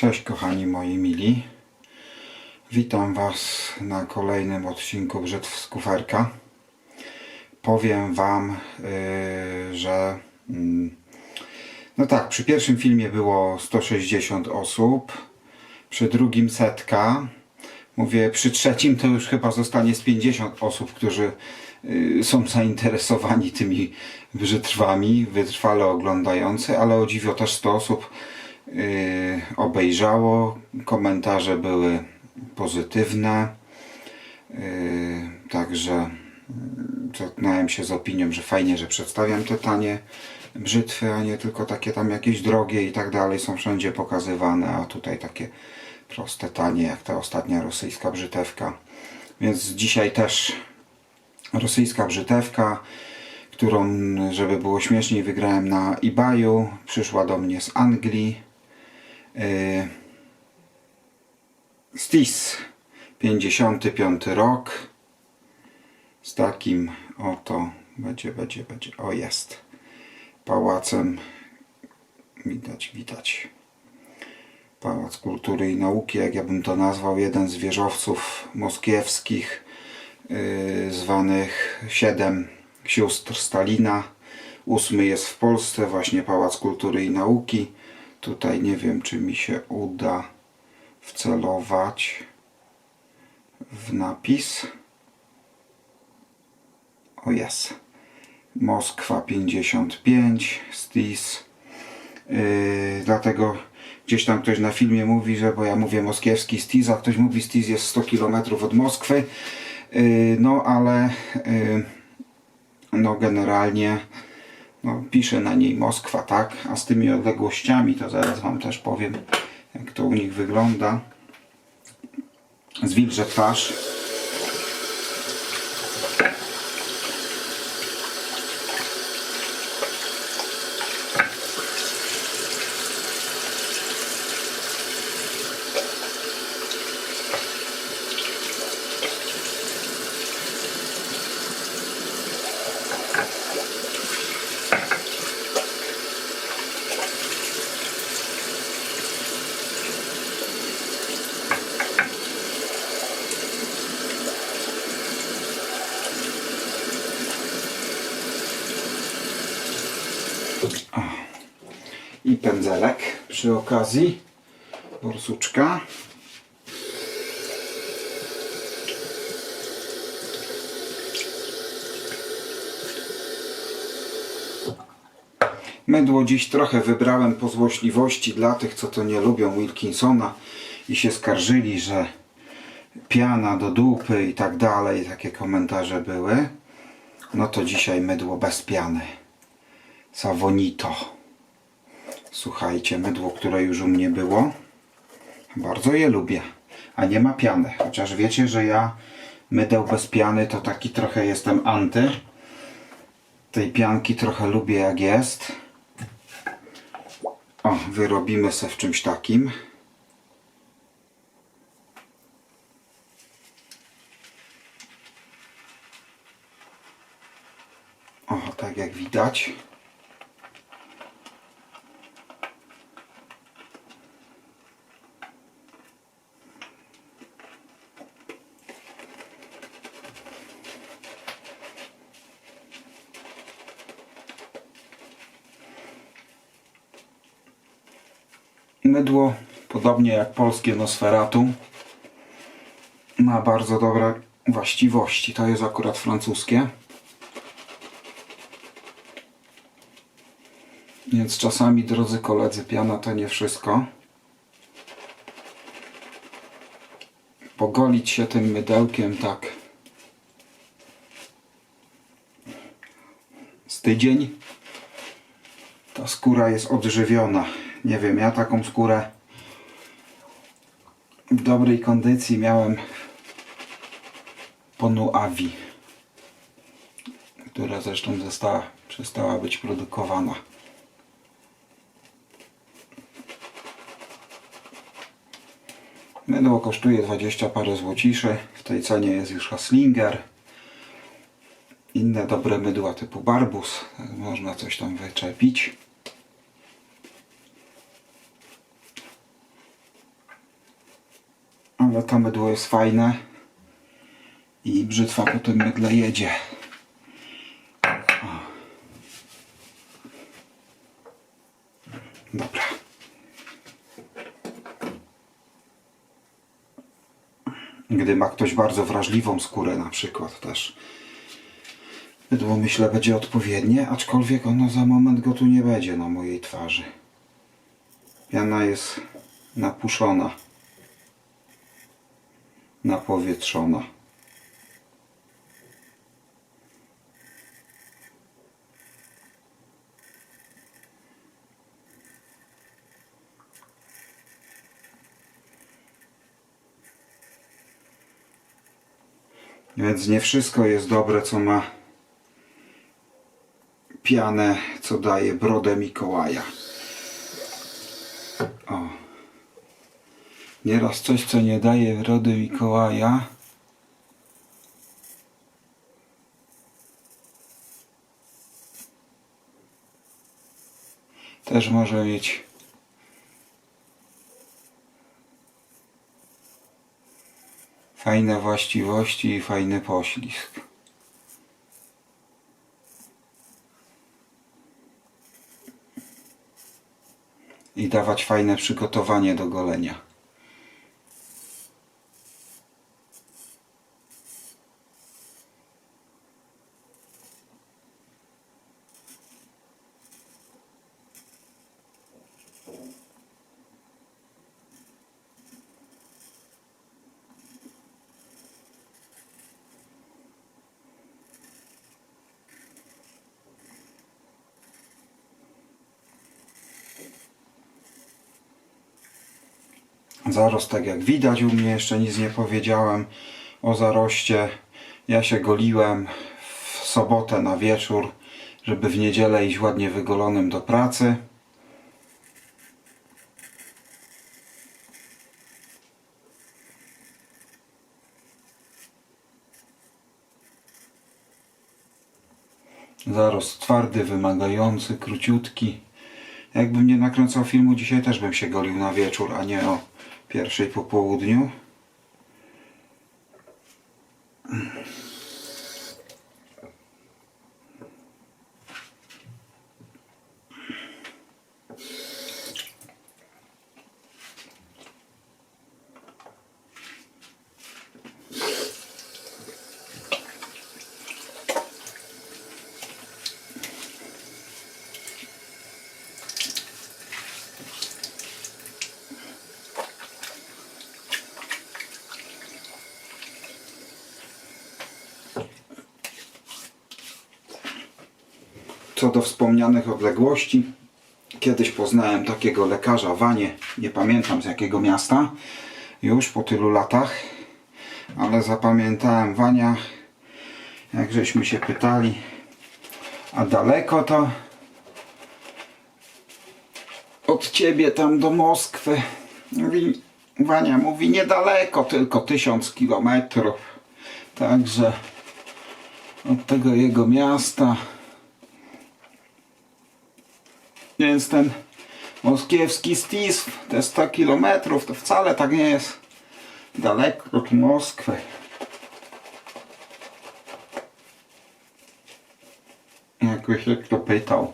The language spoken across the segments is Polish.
Cześć kochani moi mili. Witam Was na kolejnym odcinku Brzytw z kuferka. Powiem Wam, yy, że mm, no tak, przy pierwszym filmie było 160 osób, przy drugim setka. Mówię, przy trzecim to już chyba zostanie z 50 osób, którzy yy, są zainteresowani tymi brzytwami, wytrwale oglądający, ale o dziwo też 100 osób yy, obejrzało. Komentarze były pozytywne. Yy, także zetknąłem się z opinią, że fajnie, że przedstawiam te tanie brzytwy, a nie tylko takie tam jakieś drogie i tak dalej są wszędzie pokazywane, a tutaj takie proste, tanie, jak ta ostatnia rosyjska brzytewka. Więc dzisiaj też rosyjska brzytewka, którą, żeby było śmieszniej, wygrałem na eBayu. Przyszła do mnie z Anglii. Yy, Stis 55 rok. Z takim oto będzie, będzie, będzie, o jest. Pałacem widać, widać. Pałac Kultury i Nauki, jak ja bym to nazwał, jeden z wieżowców moskiewskich yy, zwanych Siedem Sióstr Stalina. Ósmy jest w Polsce, właśnie Pałac Kultury i Nauki tutaj nie wiem, czy mi się uda wcelować w napis. O jest. Moskwa 55, STIS. Yy, dlatego gdzieś tam ktoś na filmie mówi, że bo ja mówię moskiewski STIS, a ktoś mówi STIS jest 100 km od Moskwy. Yy, no ale yy, no generalnie no, pisze na niej Moskwa, tak? A z tymi odległościami to zaraz Wam też powiem, jak to u nich wygląda. Zwilżę twarz. I pędzelek przy okazji. Borsuczka. Mydło dziś trochę wybrałem po złośliwości dla tych co to nie lubią Wilkinsona i się skarżyli, że piana do dupy i tak dalej takie komentarze były. No to dzisiaj mydło bez piany Savonito Słuchajcie, mydło, które już u mnie było. Bardzo je lubię. A nie ma piany. Chociaż wiecie, że ja mydeł bez piany to taki trochę jestem anty. Tej pianki trochę lubię jak jest. O, wyrobimy se w czymś takim. O, tak jak widać. Mydło, podobnie jak polskie Nosferatu, ma bardzo dobre właściwości. To jest akurat francuskie. Więc czasami, drodzy koledzy, piana to nie wszystko. Pogolić się tym mydełkiem tak z tydzień, ta skóra jest odżywiona. Nie wiem, ja taką skórę w dobrej kondycji miałem po Nuavi, która zresztą została, przestała być produkowana. Mydło kosztuje 20 parę złociszy. W tej cenie jest już Haslinger. Inne dobre mydła typu Barbus. Można coś tam wyczepić. Ale to mydło jest fajne i brzytwa po tym mydle jedzie. O. Dobra. Gdy ma ktoś bardzo wrażliwą skórę na przykład też. Mydło myślę będzie odpowiednie, aczkolwiek ono za moment go tu nie będzie na mojej twarzy. Piana jest napuszona. Napowietrzona. Więc nie wszystko jest dobre, co ma pianę, co daje brodę Mikołaja. Nieraz coś, co nie daje brody Mikołaja, też może mieć fajne właściwości i fajny poślizg. I dawać fajne przygotowanie do golenia. Zarost, tak jak widać, u mnie jeszcze nic nie powiedziałem o zaroście. Ja się goliłem w sobotę na wieczór, żeby w niedzielę iść ładnie wygolonym do pracy. Zarost twardy, wymagający, króciutki. Jakbym nie nakręcał filmu dzisiaj, też bym się golił na wieczór, a nie o pierwszej po południu. Co do wspomnianych odległości, kiedyś poznałem takiego lekarza Wanie, nie pamiętam z jakiego miasta, już po tylu latach, ale zapamiętałem Wania, jak żeśmy się pytali, a daleko to od ciebie tam do Moskwy. Mówi, Wania mówi niedaleko, tylko tysiąc kilometrów. Także od tego jego miasta. Więc ten moskiewski Stisw, te 100 kilometrów, to wcale tak nie jest daleko od Moskwy. Jakby się kto pytał.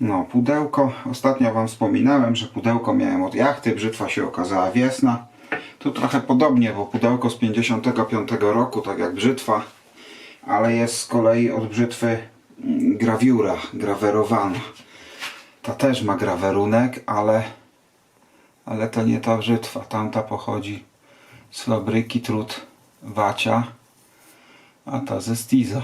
No, pudełko. Ostatnio Wam wspominałem, że pudełko miałem od jachty. Brzytwa się okazała wiesna. Tu trochę podobnie, bo pudełko z 55 roku, tak jak brzytwa, ale jest z kolei od brzytwy mm, grawiura, grawerowana. Ta też ma grawerunek, ale, ale to nie ta brzytwa. Tamta pochodzi z fabryki trud Wacia, a ta ze Stiza.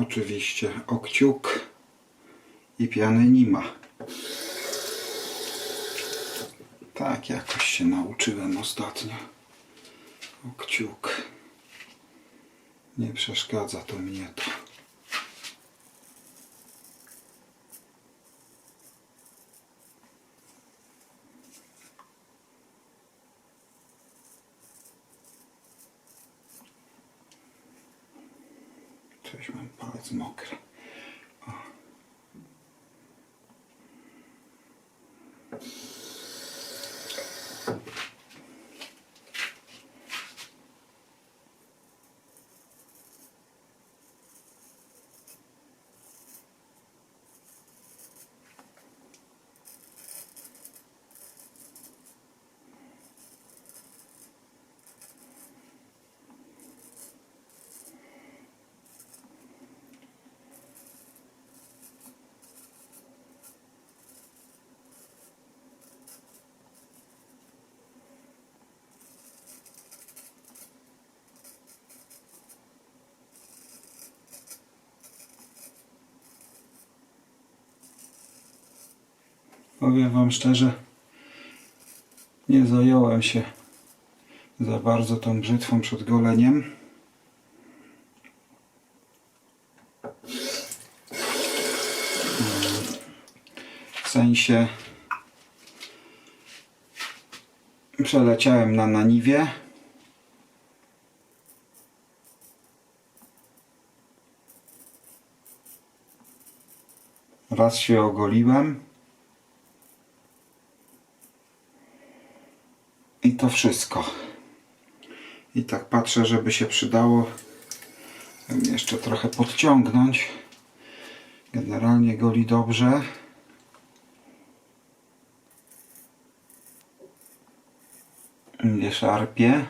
Oczywiście okciuk i piany nie ma. Tak jakoś się nauczyłem ostatnio. Okciuk. Nie przeszkadza to mnie to. Coś mam palec mokry. Powiem Wam szczerze, nie zająłem się za bardzo tą brzytwą przed goleniem. W sensie przeleciałem na naniwie. Raz się ogoliłem. I to wszystko. I tak patrzę, żeby się przydało jeszcze trochę podciągnąć. Generalnie goli dobrze. Nie szarpie.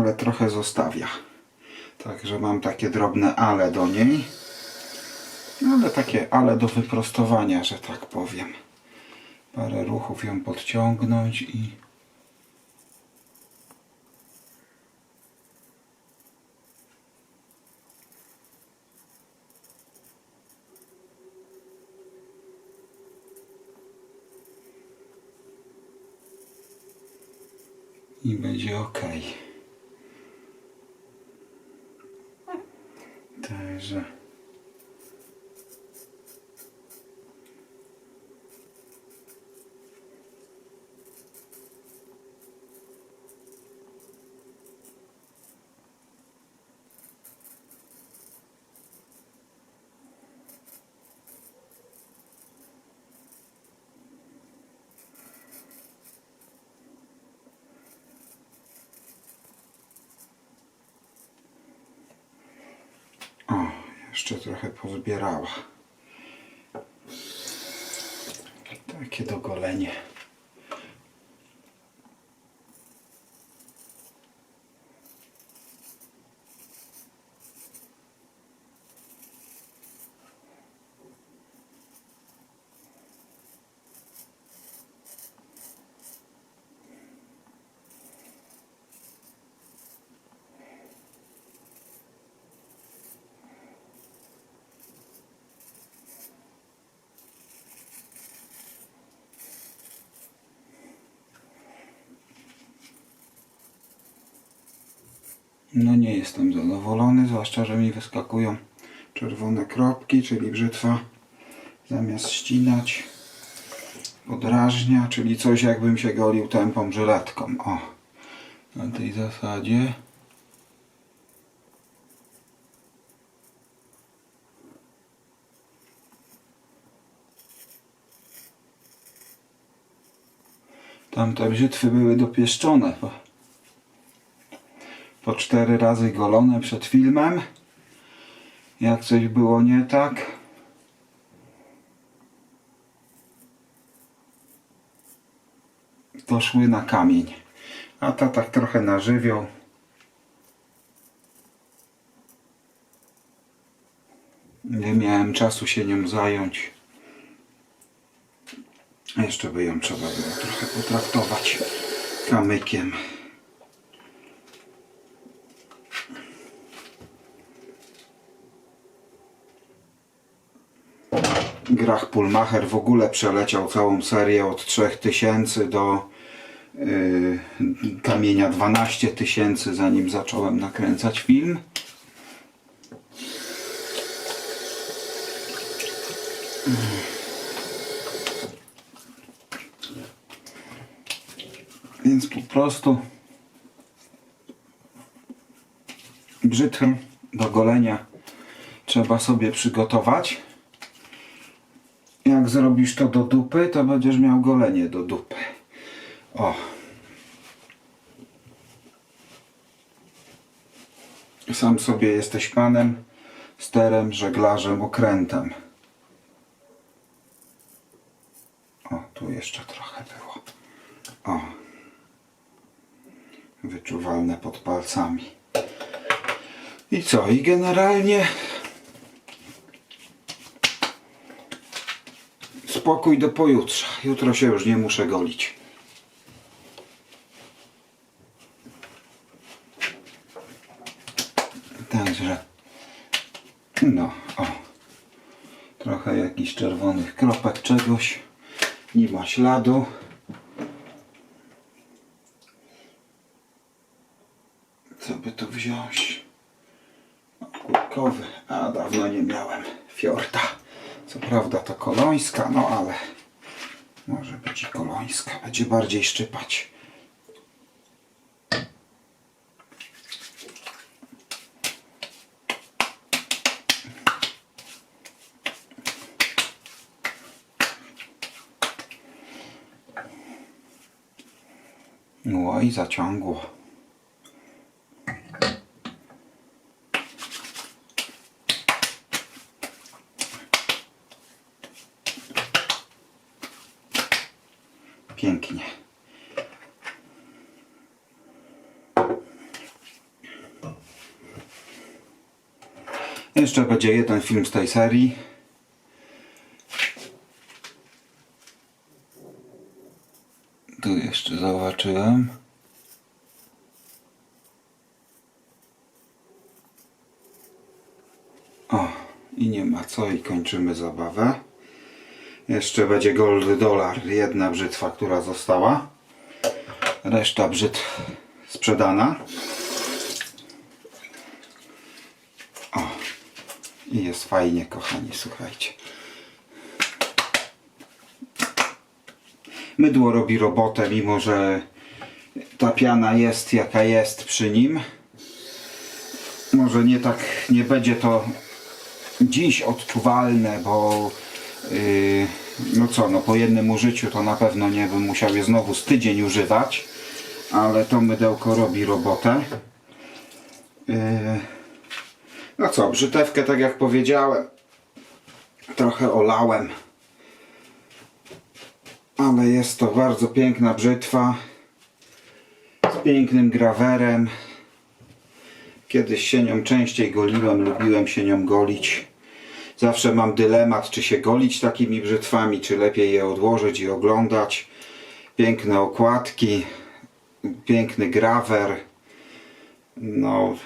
ale trochę zostawia. Także mam takie drobne ale do niej. No, ale takie ale do wyprostowania, że tak powiem. Parę ruchów ją podciągnąć i i będzie ok. Także. O, jeszcze trochę pozbierała. Takie dogolenie. No nie jestem zadowolony, zwłaszcza, że mi wyskakują czerwone kropki, czyli brzytwa zamiast ścinać podrażnia, czyli coś jakbym się golił tępą żyletką. O, na tej zasadzie. Tamte brzytwy były dopieszczone, bo po cztery razy golone przed filmem. Jak coś było nie tak. To szły na kamień. A ta tak trochę na żywioł. Nie miałem czasu się nią zająć. Jeszcze by ją trzeba było trochę potraktować kamykiem. Grach Pulmacher w ogóle przeleciał całą serię od 3000 do yy, kamienia 12 tysięcy zanim zacząłem nakręcać film. Więc po prostu brzytwę do golenia trzeba sobie przygotować. Jak zrobisz to do dupy, to będziesz miał golenie do dupy. O. Sam sobie jesteś panem, sterem, żeglarzem, okrętem. O, tu jeszcze trochę było. O. Wyczuwalne pod palcami. I co? I generalnie spokój do pojutrza. Jutro się już nie muszę golić. Także no, o. Trochę jakichś czerwonych kropek czegoś. Nie ma śladu. Co by tu wziąć? Kurkowy, a dawno nie miałem fiorda. Co prawda to kolońska, no ale może być i kolońska, będzie bardziej szczypać. No i zaciągło. Pięknie. Jeszcze będzie jeden film z tej serii. Tu jeszcze zobaczyłem. O, i nie ma co, i kończymy zabawę. Jeszcze będzie Gold Dollar, jedna brzytwa, która została. Reszta brzytw sprzedana. O, i jest fajnie, kochani, słuchajcie. Mydło robi robotę, mimo że ta piana jest jaka jest przy nim. Może nie tak, nie będzie to dziś odczuwalne, bo no co, no po jednym użyciu to na pewno nie bym musiał je znowu z tydzień używać, ale to mydełko robi robotę. Yy, no co, brzytewkę tak jak powiedziałem, trochę olałem ale jest to bardzo piękna brzytwa z pięknym grawerem. Kiedyś się nią częściej goliłem, lubiłem się nią golić. Zawsze mam dylemat, czy się golić takimi brzytwami, czy lepiej je odłożyć i oglądać. Piękne okładki, piękny grawer. No,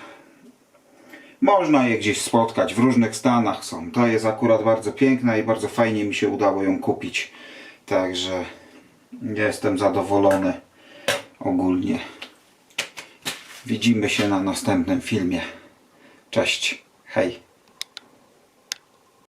można je gdzieś spotkać, w różnych stanach są. Ta jest akurat bardzo piękna i bardzo fajnie mi się udało ją kupić. Także jestem zadowolony ogólnie. Widzimy się na następnym filmie. Cześć, hej.